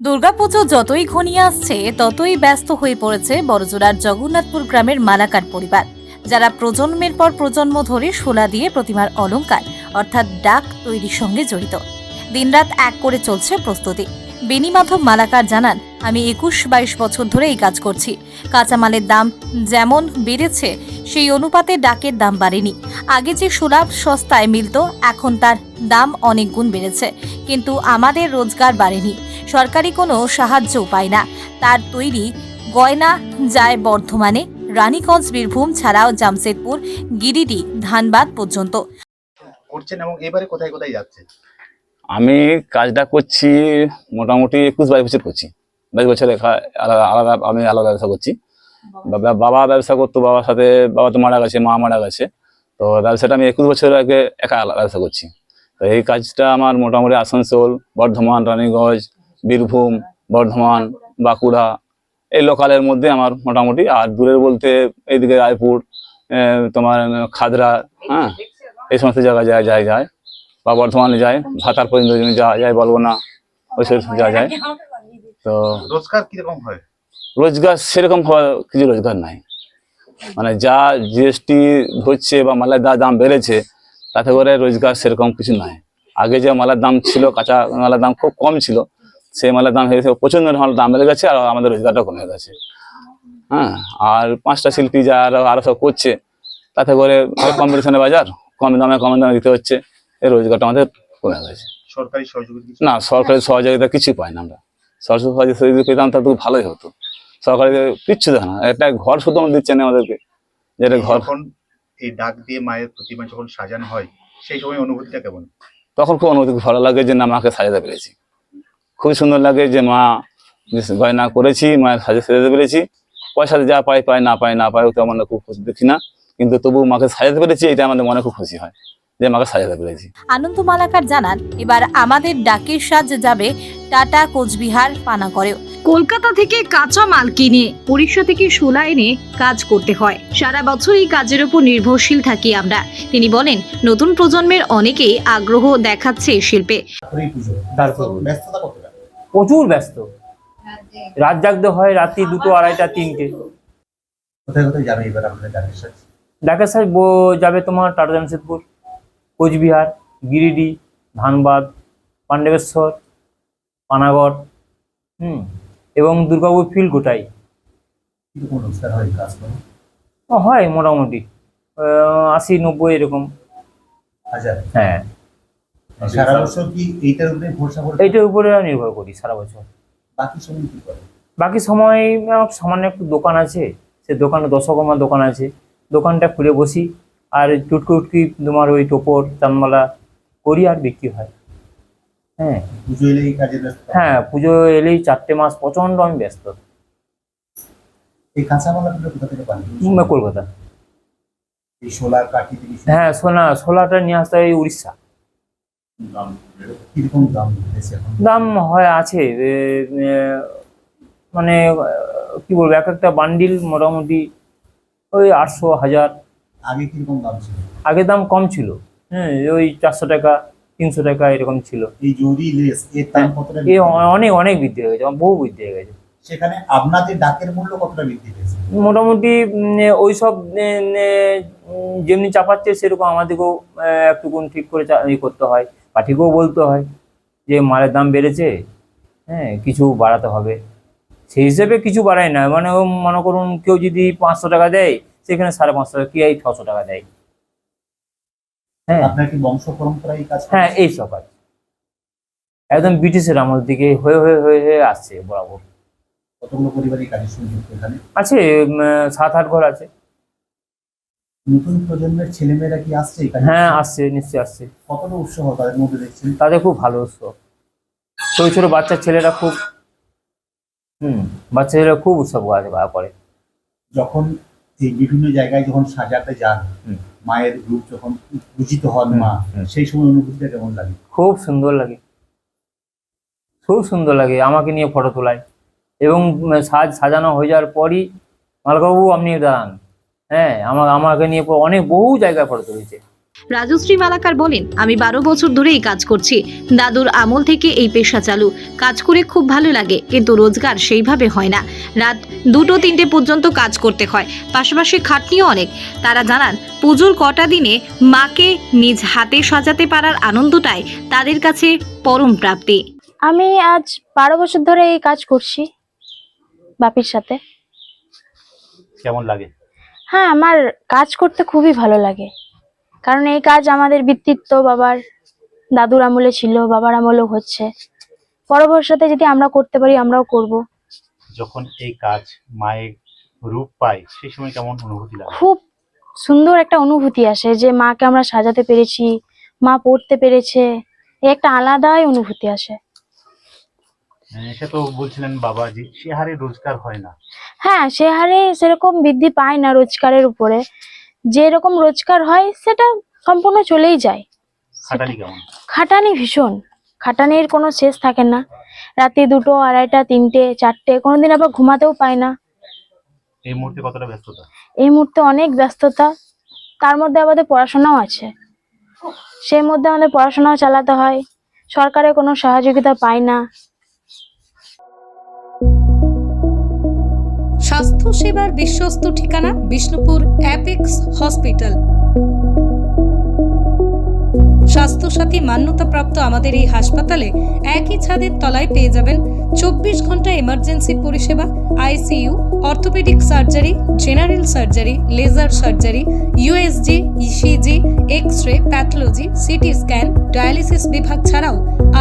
দুর্গাপুজো যতই ঘনিয়ে আসছে, ততই ব্যস্ত হয়ে পড়েছে বড়জোড়ার জগন্নাথপুর গ্রামের মালাকার পরিবার। যারা প্রজন্মের পর প্রজন্ম ধরে শোলা দিয়ে প্রতিমার অলঙ্কার, অর্থাৎ ডাক তৈরির সঙ্গে জড়িত। দিনরাত এক করে চলছে প্রস্তুতি। বেনি মাধব মালাকার জানান, আমি একুশ বাইশ বছর ধরে এই কাজ করছি। কাঁচামালের দাম যেমন বেড়েছে, সেই অনুপাতে ডাকের দাম বাড়েনি। আগে যে সুলাভ সস্তায় মিলত, এখন তার দাম অনেক গুণ বেড়েছে। কিন্তু আমাদের রোজগার বাড়েনি। সরকারি কোনো সাহায্য পায় না। তার তৈরি গয়না যায় বর্ধমানে, রানীগঞ্জ, বীরভূম ছাড়াও জামশেদপুর, গিরিডি, ধানবাদ পর্যন্ত। করছেন এবং এবারে কোথায় কোথায় যাচ্ছে আমি কাজটা করছি মোটামুটি একুশ বাইশ বছর করছি। বাইশ বছর একা- আলাদা আলাদা আমি আলাদা ব্যবসা করছি। বাবা। বাবা ব্যবসা করতো বাবার সাথে বাবা তো মারা গেছে মা মারা গেছে। তো ব্যবসাটা আমি একুশ বছর আগে একা আলাদা ব্যবসা করছি। তো এই কাজটা আমার মোটামুটি আসানসোল বর্ধমান রানীগঞ্জ বীরভূম বর্ধমান বাঁকুড়া এই লোকালের মধ্যে আমার মোটামুটি। আর দূরের বলতে এইদিকে রায়পুর তোমার খাদরা হ্যাঁ এই সমস্ত জায়গায় যায় যায় যায়। বা বর্ধমানে যায় ভাতার পর্যন্ত যাওয়া যায় বলব না ওই সব যাওয়া যায়। তো রোজগার কীরকম হয়? রোজগার সেরকম কিছু রোজগার নাই। মানে যা জিএসটি ধরছে বা মালের যা দাম বেড়েছে তাতে করে রোজগার সেরকম কিছু নাই। আগে যে মালার দাম ছিল কাঁচা মালের দাম খুব কম ছিল সেই মালের দাম হয়েছে প্রচণ্ড মালের দাম বেড়ে গেছে আর আমাদের রোজগারটা কমে গেছে। হ্যাঁ আর পাঁচটা শিল্পী যা আরও আরও সব করছে তাতে করে কম্পিটিশনের বাজার কম দামে কম দামে দিতে হচ্ছে। এই রোজগারটা আমাদের কমে গেছে। সরকারি সহযোগিতা না সরকারি সহযোগিতা কিছুই পাই না আমরা। সরকারি সহযোগিতা পেতাম তা তো ভালোই হতো। সরকারি কিচ্ছু দেয় না। একটা ঘর শুধু আমাদের দিচ্ছে না আমাদেরকে। যেটা ঘর এই ডাক দিয়ে মায়ের প্রতিমা যখন সাজানো হয় সেই সময় অনুভূতিটা কেমন? তখন খুব অনুভূতি ভালো লাগে যে না মাকে সাজাতে পেরেছি। খুবই সুন্দর লাগে যে মা গয়না করেছি মায়ের সাজে সাজাতে পেরেছি। পয়সা যা পাই পাই না পাই না পাই ওতে আমরা খুব খুশি দেখি না। কিন্তু তবু মাকে সাজাতে পেরেছি এটা আমাদের মনে খুব খুশি হয়। যে মাকে সাজাতে পেরেছি। আনন্দ মালাকার জানান এবার আমাদের ডাকের সাজ যাবে টাটা কোচবিহার পানাগড়েও। কলকাতা থেকে কাঁচা মাল কিনে উড়িষ্যা থেকে শোলা এনে কাজ করতে হয়। সারা বছর এই কাজের উপর নির্ভরশীল থাকি আমরা। তিনি বলেন নতুন প্রজন্মের অনেকেই আগ্রহ দেখাচ্ছে এই শিল্পে প্রচুর ব্যস্ত। রাত জাগতে হয় রাত্রি দুটো আড়াইটা তিনটে। কোথায় কোথায় যাবে এবার আপনাদের ডাকের সাথে ঢাকা সাহেব যাবে তোমার টাটা জামশেদপুর। কোচবিহার গিরিডি ধানবাদ পাণ্ডবেশ্বর পানাগড় হুম এবং দুর্গাপুর ফিল্ড গোটাই। হয় মোটামুটি। আশি নব্বই এরকম। হ্যাঁ। সারা বছর কি এইটার উপরে নির্ভর করি সারা বছর। বাকি সময় বাকি সময় আমার সামান্য একটু দোকান আছে। সে দোকানে দশকমা দোকান আছে। দোকানটা খুলে বসি। আর টুটকি উটকি তোমার ওই টোপর চানমালা করি আর বিক্রি হয়। হ্যাঁ। পুজো এলে এই কাজে ব্যস্ত? হ্যাঁ পুজো এলেই চারটে মাস প্রচণ্ড আমি ব্যস্ত। এই কাঁচামাল কোথা থেকে পান? কলকাতা। এই সোলার কাঠি হ্যাঁ সোনা সোলাটা নিয়ে আসতে হয় উড়িষ্যা। দাম কীরকম দাম দাম হয় আছে মানে কি বলব এক একটা বান্ডিল মোটামুটি ওই আটশো হাজার। আগে কীরকম দাম ছিল? আগে দাম কম ছিল। হ্যাঁ ওই চারশো টাকা তিনশো টাকা এরকম ছিল। এই জরি লেস এর দাম কতটা এ অনেক অনেক বৃদ্ধি হয়ে গেছে বহু বৃদ্ধি হয়ে গেছে। সেখানে আপনাদের ডাকের মূল্য কতটা বৃদ্ধি পেয়েছে? মোটামুটি ওই সব যেমনি চাপাচ্ছে সেরকম আমাদেরকেও একটুকুন ঠিক করে ই করতে হয় পাঠিকেও বলতে হয় যে মালের দাম বেড়েছে হ্যাঁ কিছু বাড়াতে হবে। সেই হিসেবে কিছু বাড়ায় না মানে মনে করুন কেউ যদি পাঁচশো টাকা দেয় সেখানে সাড়ে পাঁচশো টাকা কি এই ছশো টাকা দেয়। হ্যাঁ। আপনার কি বংশ পরম্পরা এই কাজ হ্যাঁ এই সব আছে একদম ব্রিটিশের আমল থেকে হয়ে হয়ে হয়ে হয়ে আসছে বরাবর। কতগুলো পরিবার কাজের সঙ্গে এখানে? আছে সাত আট ঘর আছে। নতুন প্রজন্মের ছেলেমেয়েরা কি আসছে হ্যাঁ আসছে নিশ্চয়ই আসছে। কতটা উৎসাহ তাদের মধ্যে দেখছেন? তাদের খুব ভালো উৎসব ছোট ছোট বাচ্চা ছেলেরা খুব হুম বাচ্চা ছেলেরা খুব উৎসব করে যখন এই বিভিন্ন জায়গায় যখন সাজাতে যান মায়ের রূপ যখন পূজিত হন মা সেই সময় অনুভূতিটা কেমন লাগে? খুব সুন্দর লাগে। খুব সুন্দর লাগে আমাকে নিয়ে ফটো তোলায়। এবং সাজ সাজানো হয়ে যাওয়ার পরই মালকাবাবু আপনি দাঁড়ান। হ্যাঁ আমার আমাকে নিয়ে অনেক বহু জায়গায় ফটো তুলেছে। রাজশ্রী মালাকার বলেন আমি বারো বছর ধরে এই কাজ করছি। দাদুর আমল থেকে এই পেশা চালু। কাজ করে খুব ভালো লাগে কিন্তু রোজগার সেইভাবে হয় না। রাত দুটো তিনটে পর্যন্ত কাজ করতে হয়। পাশাপাশি খাটনিও অনেক। তারা জানান পুজোর কটা দিনে মাকে নিজ হাতে সাজাতে পারার আনন্দটাই তাদের কাছে পরম প্রাপ্তি। আমি আজ বারো বছর ধরে এই কাজ করছি বাপির সাথে। কেমন লাগে? হ্যাঁ আমার কাজ করতে খুবই ভালো লাগে। কারণ এই কাজ আমাদের বৃত্তিত্ব বাবার দাদুর আমলে ছিল বাবার আমলেও হচ্ছে। পরবর্তীতে যদি আমরা করতে পারি আমরাও করব। যখন এই কাজ মায়ের রূপ পায় সেই সময় কেমন অনুভূতি লাগে? খুব সুন্দর একটা অনুভূতি আসে যে মাকে আমরা সাজাতে পেরেছি মা পড়তে পেরেছে একটা আলাদাই অনুভূতি আসে। সে তো বলছিলেন বাবা যে সে হারে রোজগার হয় না। হ্যাঁ সে হারে সেরকম বৃদ্ধি পায় না রোজগারের উপরে। যেরকম রোজগার হয় সেটা সম্পূর্ণ চলেই যায়। খাটানি ভীষণ। খাটানির কোনো শেষ থাকে না। রাতে দুটো আড়াইটা তিনটে চারটে কোনোদিন আবার ঘুমাতেও পায় না। এই মুহূর্তে কতটা ব্যস্ততা? এই মুহূর্তে অনেক ব্যস্ততা। তার মধ্যে আমাদের পড়াশোনাও আছে। সেই মধ্যে আমাদের পড়াশোনাও চালাতে হয়। সরকারের কোনো সহযোগিতা পাই না। স্বাস্থ্য সেবার বিশ্বস্ত ঠিকানা বিষ্ণুপুর অ্যাপেক্স হসপিটাল। স্বাস্থ্যসাথী মান্যতাপ্রাপ্ত আমাদের এই হাসপাতালে একই ছাদের তলায় পেয়ে যাবেন চব্বিশ ঘণ্টা এমার্জেন্সি পরিষেবা ICU orthopaedic surgery general surgery laser surgery USG ECG X ray pathology CT scan dialysis বিভাগ ছাড়াও